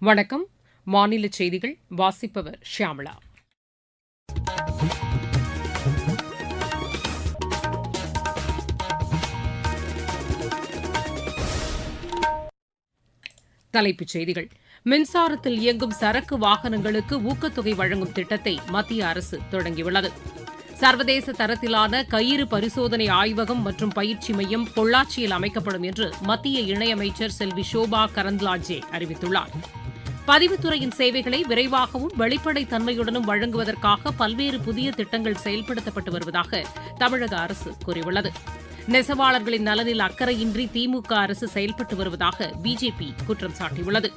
வணக்கம். மாநில செய்திகள் வாசிப்பவர் ஷியாமளா தலைப்புச் செய்திகள். மின்சாரத்தில் இயங்கும் சரக்கு வாகனங்களுக்கு ஊக்கத்தொகை வழங்கும் திட்டத்தை மத்திய அரசு தொடங்கியுள்ளது. சர்வதேச தரத்திலான கயிறு பரிசோதனை ஆய்வகம் மற்றும் பயிற்சி மையம் பொள்ளாச்சியில் அமைக்கப்படும் என்று மத்திய இணையமைச்சர் செல்வி ஷோபா கரந்த்லாஜே அறிவித்துள்ளார். பதிவுத்துறையின் சேவைகளை விரைவாகவும் வெளிப்படைத் தன்மையுடனும் வழங்குவதற்காக பல்வேறு புதிய திட்டங்கள் செயல்படுத்தப்பட்டு வருவதாக தமிழக அரசு கூறியுள்ளது. நெசவாளர்களின் நலனில் அக்கறையின்றி திமுக அரசு செயல்பட்டு வருவதாக பிஜேபி குற்றம் சாட்டியுள்ளது.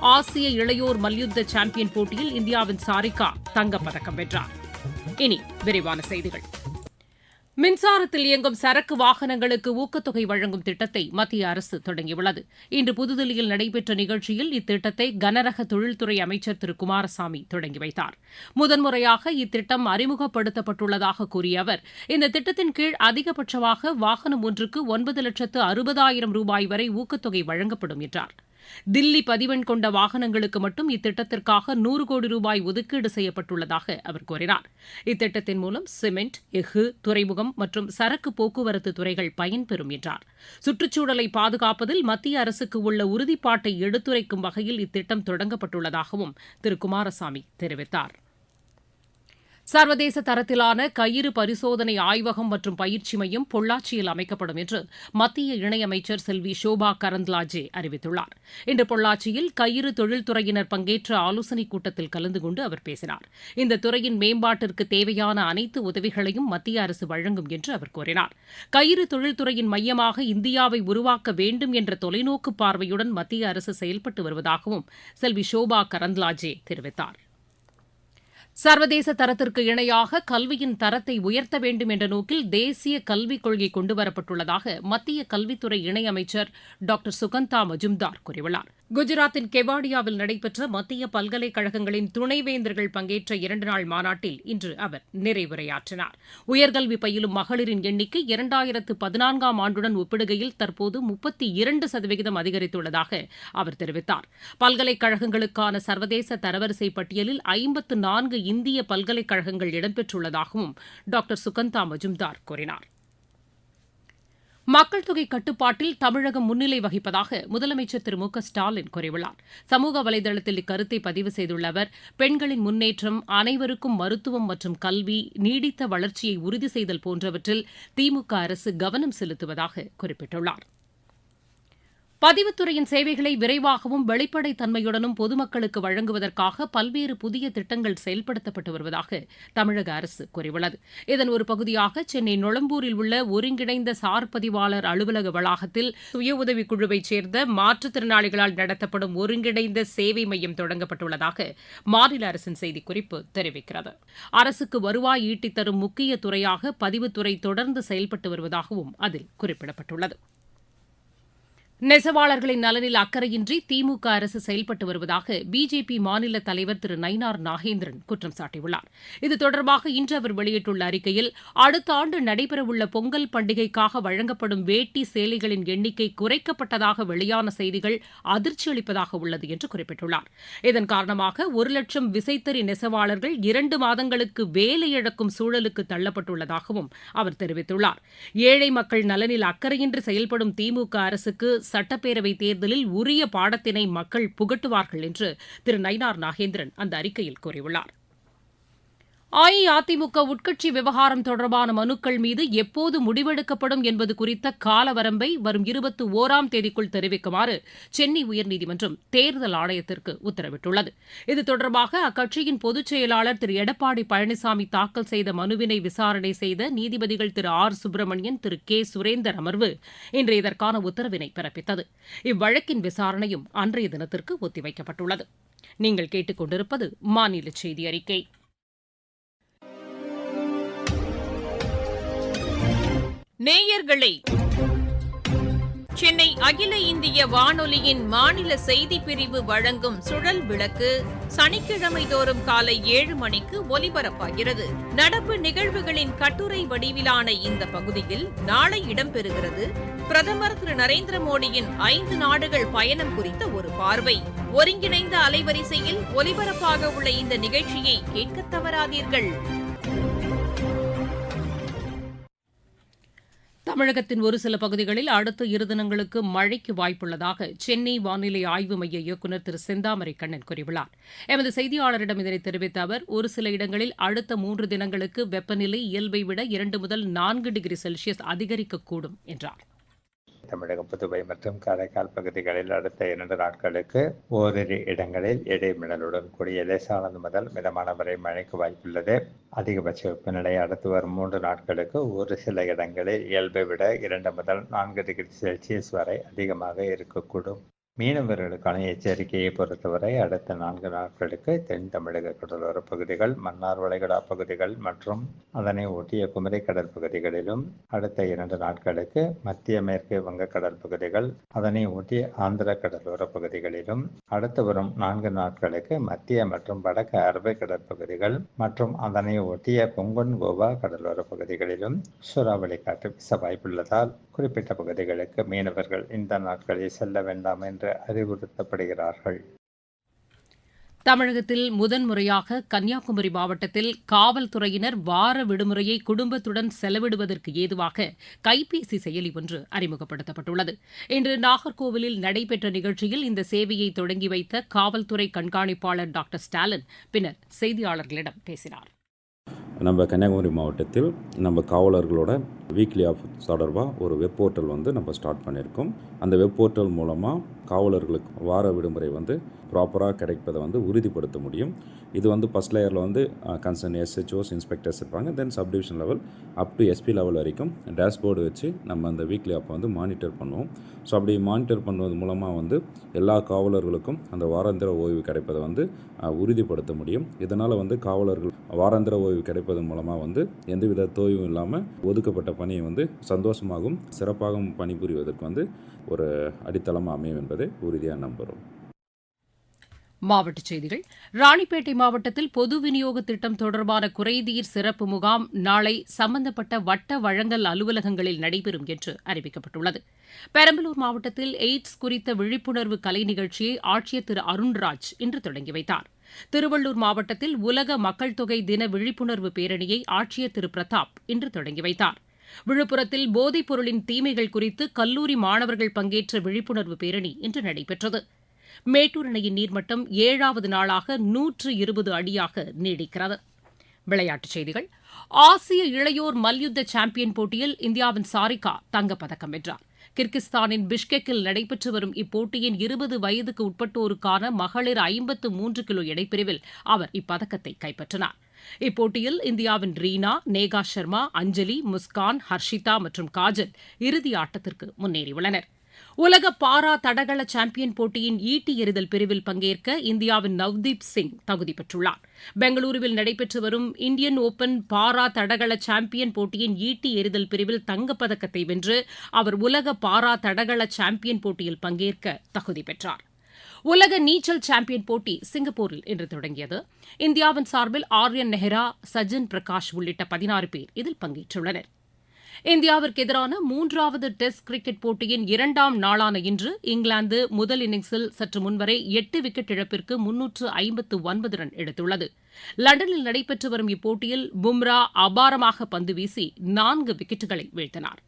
ஆசிய இளையோர் மல்யுத்த சாம்பியன் போட்டியில் இந்தியாவின் சாரிகா தங்கப்பதக்கம் வென்றார். இனி விரிவான செய்திகள். மின்சாரத்தில் இயங்கும் சரக்கு வாகனங்களுக்கு ஊக்கத்தொகை வழங்கும் திட்டத்தை மத்திய அரசு தொடங்கியுள்ளது. இன்று புதுதில்லியில் நடைபெற்ற நிகழ்ச்சியில் இத்திட்டத்தை கனரக தொழில்துறை அமைச்சர் திரு குமாரசாமி தொடங்கி வைத்தார். முதன்முறையாக இத்திட்டம் அறிமுகப்படுத்தப்பட்டுள்ளதாக கூறிய அவர் இந்த திட்டத்தின் கீழ் அதிகபட்சமாக வாகனம் ஒன்றுக்கு ஒன்பது லட்சத்து அறுபதாயிரம் ரூபாய் வரை ஊக்கத்தொகை வழங்கப்படும் என்றார். தில்லி பதிவெண் கொண்ட வாகனங்களுக்கு மட்டும் இத்திட்டத்திற்காக நூறு கோடி ரூபாய் ஒதுக்கீடு செய்யப்பட்டுள்ளதாக அவர் கூறினார். இத்திட்டத்தின் மூலம் சிமெண்ட் எஃகு துறைமுகம் மற்றும் சரக்கு போக்குவரத்து துறைகள் பயன்பெறும் என்றார். சுற்றுச்சூழலை பாதுகாப்பதில் மத்திய அரசுக்கு உள்ள உறுதிப்பாட்டை எடுத்துரைக்கும் வகையில் இத்திட்டம் தொடங்கப்பட்டுள்ளதாகவும் திரு. குமாரசாமி தெரிவித்தார். சர்வதேச தரத்திலான கயிறு பரிசோதனை ஆய்வகம் மற்றும் பயிற்சி மையம் பொள்ளாச்சியில் அமைக்கப்படும் என்று மத்திய இணையமைச்சர் செல்வி ஷோபா கரந்த்லாஜே அறிவித்துள்ளார். இன்று பொள்ளாச்சியில் கயிறு தொழில்துறையினர் பங்கேற்ற ஆலோசனைக் கூட்டத்தில் கலந்து கொண்டு அவர் பேசினார். இந்த துறையின் மேம்பாட்டிற்கு தேவையான அனைத்து உதவிகளையும் மத்திய அரசு வழங்கும் என்று அவர் கூறினார். கயிறு தொழில்துறையின் மையமாக இந்தியாவை உருவாக்க வேண்டும் என்ற தொலைநோக்கு பார்வையுடன் மத்திய அரசு செயல்பட்டு வருவதாகவும் செல்வி ஷோபா கரந்த்லாஜே தெரிவித்தார். சர்வதேச தரத்திற்கு இணையாக கல்வியின் தரத்தை உயர்த்த வேண்டும் என்ற நோக்கில் தேசிய கல்விக் கொள்கை கொண்டுவரப்பட்டுள்ளதாக மத்திய கல்வித்துறை இணையமைச்சர் டாக்டர் சுகந்தா மஜும்தார் கூறியுள்ளார். குஜராத்தின் கெவாடியாவில் நடைபெற்ற மத்திய பல்கலைக்கழகங்களின் துணைவேந்தர்கள் பங்கேற்ற இரண்டு நாள் மாநாட்டில் இன்று அவர் நிறைவுரையாற்றினார். உயர்கல்வி பயிலும் மகளிரின் எண்ணிக்கை இரண்டாயிரத்து பதினான்காம் ஆண்டுடன் ஒப்பிடுகையில் தற்போது முப்பத்தி இரண்டு சதவிகிதம் அதிகரித்துள்ளதாக அவர் தெரிவித்தார். பல்கலைக்கழகங்களுக்கான சர்வதேச தரவரிசை பட்டியலில் ஐம்பத்து நான்கு இந்திய பல்கலைக்கழகங்கள் இடம்பெற்றுள்ளதாகவும் டாக்டர் சுகந்தா மஜும்தார் கூறினார். மக்கள் தொகை கட்டுப்பாட்டில் தமிழகம் முன்னிலை வகிப்பதாக முதலமைச்சர் திரு மு க ஸ்டாலின் கூறியுள்ளார். சமூக வலைதளத்தில் இக்கருத்தை பதிவு செய்துள்ள அவர் பெண்களின் முன்னேற்றம் அனைவருக்கும் மருத்துவம் மற்றும் கல்வி நீடித்த வளர்ச்சியை உறுதி செய்தல் போன்றவற்றில் திமுக அரசு கவனம் செலுத்துவதாக குறிப்பிட்டுள்ளார். பதிவுத்துறையின் சேவைகளை விரைவாகவும் வெளிப்படைத் தன்மையுடனும் பொதுமக்களுக்கு வழங்குவதற்காக பல்வேறு புதிய திட்டங்கள் செயல்படுத்தப்பட்டு வருவதாக தமிழக அரசு கூறியுள்ளது. இதன் ஒரு பகுதியாக சென்னை நொளம்பூரில் உள்ள ஒருங்கிணைந்த சார் பதிவாளர் அலுவலக வளாகத்தில் சுய உதவிக் குழுவைச் சேர்ந்த மாற்றுத்திறனாளிகளால் நடத்தப்படும் ஒருங்கிணைந்த சேவை மையம் தொடங்கப்பட்டுள்ளதாக மாநில அரசின் செய்திக்குறிப்பு தெரிவிக்கிறது. அரசுக்கு வருவாய் ஈட்டித் தரும் முக்கிய துறையாக பதிவுத்துறை தொடர்ந்து செயல்பட்டு வருவதாகவும் அதில் குறிப்பிடப்பட்டுள்ளது. நெசவாளர்களின் நலனில் அக்கறையின்றி திமுக அரசு செயல்பட்டு வருவதாக பிஜேபி மாநில தலைவர் திரு நயினார் நாகேந்திரன் குற்றம் சாட்டியுள்ளார். இது தொடர்பாக இன்று அவர் வெளியிட்டுள்ள அறிக்கையில் அடுத்த ஆண்டு நடைபெறவுள்ள பொங்கல் பண்டிகைக்காக வழங்கப்படும் வேட்டி சேலைகளின் எண்ணிக்கை குறைக்கப்பட்டதாக வெளியான செய்திகள் அதிர்ச்சி அளிப்பதாக உள்ளது என்று குறிப்பிட்டுள்ளார். இதன் காரணமாக ஒரு லட்சம் விசைத்தறி நெசவாளர்கள் இரண்டு மாதங்களுக்கு வேலை இழக்கும் சூழலுக்கு தள்ளப்பட்டுள்ளதாகவும் அவர் தெரிவித்துள்ளார். ஏழை மக்கள் நலனில் அக்கறையின்றி செயல்படும் திமுக அரசுக்கு சட்டப்பேரவை தேர்தலில் உரிய பாடத்தினை மக்கள் புகட்டுவார்கள் என்று திரு நயினார் நாகேந்திரன் அந்த அறிக்கையில் கூறியுள்ளார். அஇஅதிமுக உட்கட்சி விவகாரம் தொடர்பான மனுக்கள் மீது எப்போது முடிவெடுக்கப்படும் என்பது குறித்த காலவரம்பை வரும் இருபத்தி ஓராம் தேதிக்குள் தெரிவிக்குமாறு சென்னை உயர்நீதிமன்றம் தேர்தல் ஆணையத்திற்கு உத்தரவிட்டுள்ளது. இது தொடர்பாக அக்கட்சியின் பொதுச் செயலாளர் திரு. எடப்பாடி பழனிசாமி தாக்கல் செய்த மனுவினை விசாரணை செய்த நீதிபதிகள் திரு. ஆர். சுப்பிரமணியன் திரு. கே. சுரேந்தர் அமர்வு இன்று இதற்கான உத்தரவினை பிறப்பித்தது. இவ்வழக்கின் விசாரணையும் அன்றைய தினத்திற்கு ஒத்திவைக்கப்பட்டுள்ளது. நீங்கள் கேட்டுக்கொண்டிருப்பது மாநில செய்தி அறிக்கை. நேயர்களே சென்னை அகில இந்திய வானொலியின் மாநில செய்திப் பிரிவு வழங்கும் சுழல் விளக்கு சனிக்கிழமை தோறும் காலை ஏழு மணிக்கு ஒலிபரப்பாகிறது. நடப்பு நிகழ்வுகளின் கட்டுரை வடிவிலான இந்த பகுதியில் நாளை இடம்பெறுகிறது. பிரதமர் திரு நரேந்திர மோடியின் ஐந்து நாடுகள் பயணம் குறித்த ஒரு பார்வை. ஒருங்கிணைந்த அலைவரிசையில் ஒலிபரப்பாக உள்ள இந்த நிகழ்ச்சியை கேட்க தவறாதீர்கள். தமிழகத்தின் ஒரு சில பகுதிகளில் அடுத்த இரு தினங்களுக்கு மழைக்கு வாய்ப்புள்ளதாக சென்னை வானிலை ஆய்வு மைய இயக்குநர் திரு செந்தாமரை கண்ணன் கூறியுள்ளார். எமது செய்தியாளரிடம் இதனை தெரிவித்த அவர் ஒரு சில இடங்களில் அடுத்த மூன்று தினங்களுக்கு வெப்பநிலை இயல்பை விட இரண்டு முதல் நான்கு டிகிரி செல்சியஸ் அதிகரிக்கக்கூடும் என்றார். தமிழகம் புதுவை மற்றும் காரைக்கால் பகுதிகளில் அடுத்த இரண்டு நாட்களுக்கு ஓரிரு இடங்களில் இடைமின்னலுடன் கூடிய லேசானது முதல் மிதமான வரை மழைக்கு வாய்ப்புள்ளது. அதிகபட்ச வெப்பநிலை அடுத்து வரும் மூன்று நாட்களுக்கு ஒரு சில இடங்களில் இயல்பை விட இரண்டு முதல் நான்கு டிகிரி செல்சியஸ் வரை அதிகமாக இருக்கக்கூடும். மீனவர்களுக்கான எச்சரிக்கையை பொறுத்தவரை அடுத்த நான்கு நாட்களுக்கு தென் தமிழக கடலோர பகுதிகள் மன்னார் வளைகுடா பகுதிகள் மற்றும் அதனை ஒட்டிய குமரி கடல் பகுதிகளிலும் அடுத்த இரண்டு நாட்களுக்கு மத்திய மேற்கு வங்க பகுதிகள் அதனை ஒட்டிய ஆந்திர கடலோர பகுதிகளிலும் அடுத்து வரும் நான்கு நாட்களுக்கு மத்திய மற்றும் வடக்கு அரபு கடற்பகுதிகள் மற்றும் அதனை ஒட்டிய கொங்கன் கோவா கடலோர பகுதிகளிலும் சூறாவளி காற்று வீச வாய்ப்புள்ளதால் குறிப்பிட்ட பகுதிகளுக்கு மீனவர்கள் இந்த நாட்களில் செல்ல வேண்டாம் என்று அறிவுறுத்தப்படுகிறார்கள். தமிழகத்தில் முதன்முறையாக கன்னியாகுமரி மாவட்டத்தில் காவல்துறையினர் வார விடுமுறையை குடும்பத்துடன் செலவிடுவதற்கு ஏதுவாக கைபேசி செயலி ஒன்று அறிமுகப்படுத்தப்பட்டுள்ளது. இன்று நாகர்கோவிலில் நடைபெற்ற நிகழ்ச்சியில் இந்த சேவையை தொடங்கி வைத்த காவல்துறை கண்காணிப்பாளர் டாக்டர் ஸ்டாலின் பின்னர் செய்தியாளர்களிடம் பேசினார். நம்ம கன்னியாகுமரி மாவட்டத்தில் நம்ம காவலர்களோட வீக்லி ஆஃப் தொடர்பாக ஒரு வெப் போர்ட்டல் வந்து நம்ம ஸ்டார்ட் பண்ணியிருக்கோம். அந்த வெப் போர்ட்டல் மூலமாக காவலர்களுக்கு வார விடுமுறை வந்து ப்ராப்பராக கிடைப்பதை வந்து உறுதிப்படுத்த முடியும். இது வந்து ஃபஸ்ட் லேயரில் வந்து கன்சர்ன் எஸ்ஹெச்ஓஸ் இன்ஸ்பெக்டர்ஸ் இருப்பாங்க. Then sub division level up to SP level வரைக்கும் டேஷ்போர்டு வச்சு நம்ம அந்த வீக்லி ஆப்பை வந்து மானிட்டர் பண்ணுவோம். ஸோ அப்படி மானிட்டர் பண்ணுவது மூலமாக வந்து எல்லா காவலர்களுக்கும் அந்த வாராந்திர ஓய்வு கிடைப்பதை வந்து உறுதிப்படுத்த முடியும். இதனால் வந்து காவலர்கள் வாராந்திர ஓய்வு கிடைப்பதன் மூலமாக வந்து எந்தவித தோய்வும் இல்லாமல் ஒதுக்கப்பட்ட பணியை வந்து சந்தோஷமாகவும் சிறப்பாகவும் பணிபுரிவதற்கு வந்து ஒரு அடித்தளமாக அமையும் என்பதை உறுதியாக நம்புகிறோம் மாவட்டச் செய்திகள். ராணிப்பேட்டை மாவட்டத்தில் பொது விநியோக திட்டம் தொடர்பான குறைதீர் சிறப்பு முகாம் நாளை சம்பந்தப்பட்ட வட்ட வழங்கல் அலுவலகங்களில் நடைபெறும் என்று அறிவிக்கப்பட்டுள்ளது. பெரம்பலூர் மாவட்டத்தில் எய்ட்ஸ் குறித்த விழிப்புணர்வு கலை நிகழ்ச்சியை ஆட்சியர் திரு அருண்ராஜ் இன்று தொடங்கி வைத்தார். திருவள்ளூர் மாவட்டத்தில் உலக மக்கள் தொகை தின விழிப்புணர்வு பேரணியை ஆட்சியர் திரு பிரதாப் இன்று தொடங்கி வைத்தார். விழுப்புரத்தில் போதைப் பொருளின் தீமைகள் குறித்து கல்லூரி மாணவர்கள் பங்கேற்ற விழிப்புணர்வு பேரணி இன்று நடைபெற்றது. மேட்டூர் அணையின் நீர்மட்டம் ஏழாவது நாளாக நூற்று இருபது அடியாக நீடிக்கிறது. விளையாட்டுச் செய்திகள். ஆசிய இளையோர் மல்யுத்த சாம்பியன் போட்டியில் இந்தியாவின் சாரிகா தங்கப்பதக்கம் வென்றார். கிர்கிஸ்தானின் பிஷ்கெக்கில் நடைபெற்று வரும் இப்போட்டியின் இருபது வயதுக்கு உட்பட்டோருக்கான மகளிர் ஐம்பத்து மூன்று கிலோ எடைப்பிரிவில் அவர் இப்பதக்கத்தை கைப்பற்றினார். இப்போட்டியில் இந்தியாவின் ரீனா நேகா சர்மா அஞ்சலி முஸ்கான் ஹர்ஷிதா மற்றும் காஜல் இறுதி ஆட்டத்திற்கு முன்னேறியுள்ளனர். உலக பாரா தடகள சாம்பியன் போட்டியின் ஈட்டி எறிதல் பிரிவில் பங்கேற்க இந்தியாவின் நவ்தீப் சிங் தகுதி பெற்றுள்ளார். பெங்களூருவில் நடைபெற்று வரும் இந்தியன் ஓபன் பாரா தடகள சாம்பியன் போட்டியின் ஈட்டி எறிதல் பிரிவில் தங்கப்பதக்கத்தை வென்று அவர் உலக பாரா தடகள சாம்பியன் போட்டியில் பங்கேற்க தகுதி பெற்றார். உலக நீச்சல் சாம்பியன் போட்டி சிங்கப்பூரில் இன்று தொடங்கியது. இந்தியாவின் சார்பில் ஆர்யன் நெஹ்ரா சஜன் பிரகாஷ் உள்ளிட்ட பதினாறு பேர் இதில் பங்கேற்றுள்ளனர். இந்தியாவிற்கு எதிரான மூன்றாவது டெஸ்ட் கிரிக்கெட் போட்டியின் இரண்டாம் நாளான இன்று இங்கிலாந்து முதல் இன்னிங்ஸில் சற்று முன்வரை எட்டு விக்கெட் இழப்பிற்கு முன்னூற்று ஐம்பத்து ஒன்பது ரன் எடுத்துள்ளது. லண்டனில் நடைபெற்று வரும் இப்போட்டியில் பும்ரா அபாரமாக பந்து வீசி நான்கு விக்கெட்டுகளை வீழ்த்தினாா்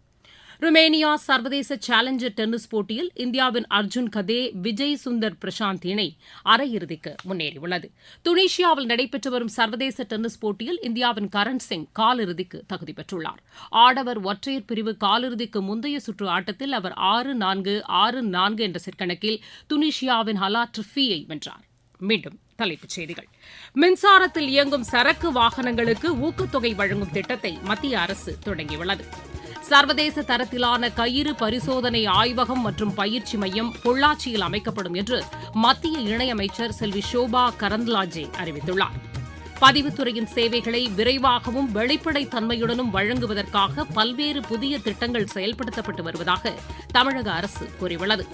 ருமேனியா சர்வதேச சேலஞ்சர் டென்னிஸ் போட்டியில் இந்தியாவின் அர்ஜுன் கதே விஜய் சுந்தர் பிரசாந்த் இணை அரையிறுதிக்கு முன்னேறியுள்ளது. துனிஷியாவில் நடைபெற்று வரும் சர்வதேச டென்னிஸ் போட்டியில் இந்தியாவின் கரண் சிங் காலிறுதிக்கு தகுதி பெற்றுள்ளார். ஆடவர் ஒற்றையர் பிரிவு காலிறுதிக்கு முந்தைய சுற்று ஆட்டத்தில் அவர் ஆறு நான்கு ஆறு நான்கு என்ற சிற்கணக்கில் துனிஷியாவின் ஹலா ட்ரிஃபியை வென்றார். மீண்டும் தலைப்புச் செய்திகள். மின்சாரத்தில் இயங்கும் சரக்கு வாகனங்களுக்கு ஊக்கத்தொகை வழங்கும் திட்டத்தை மத்திய அரசு தொடங்கியுள்ளது. சர்வதேச தரத்திலான கயிறு பரிசோதனை ஆய்வகம் மற்றும் பயிற்சி மையம் பொள்ளாச்சியில் அமைக்கப்படும் என்று மத்திய இணையமைச்சர் செல்வி ஷோபா கரந்த்லாஜே அறிவித்துள்ளார். பதிவுத்துறையின் சேவைகளை விரைவாகவும் வெளிப்படைத் தன்மையுடனும் வழங்குவதற்காக பல்வேறு புதிய திட்டங்கள் செயல்படுத்தப்பட்டு வருவதாக தமிழக அரசு கூறியுள்ளது.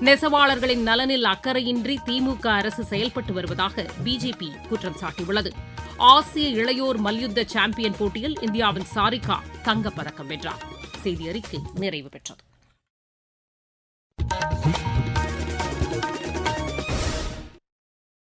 நெசவாளர்களின் நலனில் அக்கறையின்றி திமுக அரசு செயல்பட்டு வருவதாக பிஜேபி குற்றம் சாட்டியுள்ளது. ஆசிய இளையோர் மல்யுத்த சாம்பியன் போட்டியில் இந்தியாவின் சாரிகா தங்கப்பதக்கம் வென்றார். செய்தி அறிக்கை நிறைவு பெற்றது.